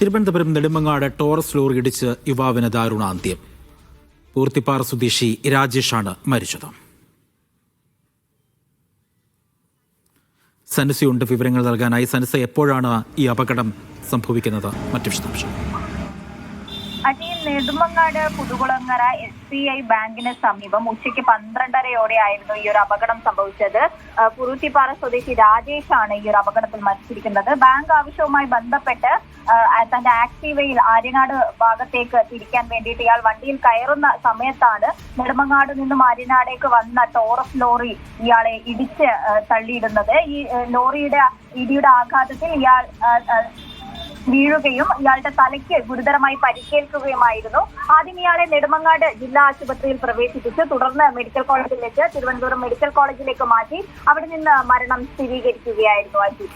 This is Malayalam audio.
തിരുവനന്തപുരം നെടുമങ്ങാട് ടോറസ് ലോറി ഇടിച്ച് യുവാവിന് ദാരുണാന്ത്യം. പൂർത്തിപ്പാറ സ്വദേശി രാജേഷാണ് മരിച്ചത്. സനസയുണ്ട് വിവരങ്ങൾ നൽകാനായി. സനസ എപ്പോഴാണ് ഈ അപകടം സംഭവിക്കുന്നത്? മറ്റു വിശദാംശം Ajay Nedumangad Puthukulangara S B I ബാങ്കിന് സമീപം ഉച്ചയ്ക്ക് പന്ത്രണ്ടരയോടെയായിരുന്നു ഈ ഒരു അപകടം സംഭവിച്ചത്. കുറുത്തിപ്പാറ സ്വദേശി സ്വദേശി രാജേഷാണ് ഈ ഒരു അപകടത്തിൽ മരിച്ചിരിക്കുന്നത്. ബാങ്ക് ആവശ്യവുമായി ബന്ധപ്പെട്ട് തന്റെ ആക്ടീവയിൽ ആര്യനാട് ഭാഗത്തേക്ക് തിരിക്കാൻ വേണ്ടിയിട്ട് ഇയാൾ വണ്ടിയിൽ കയറുന്ന സമയത്താണ് നെടുമങ്ങാട് നിന്നും ആര്യനാടേക്ക് വന്ന ടോറസ് ലോറി ഇയാളെ ഇടിച്ച് തള്ളിയിടുന്നത്. ഈ ലോറിയുടെ ഇടിയുടെ ആഘാതത്തിൽ ഇയാൾ വീഴുകയും ഇയാളുടെ തലയ്ക്ക് ഗുരുതരമായി പരിക്കേൽക്കുകയുമായിരുന്നു. ആദ്യം ഇയാളെ നെടുമങ്ങാട് ജില്ലാ ആശുപത്രിയിൽ പ്രവേശിപ്പിച്ചു. തുടർന്ന് മെഡിക്കൽ കോളേജിലേക്ക് തിരുവനന്തപുരം മെഡിക്കൽ കോളേജിലേക്ക് മാറ്റി അവിടെ നിന്ന് മരണം സ്ഥിരീകരിക്കുകയായിരുന്നു അജി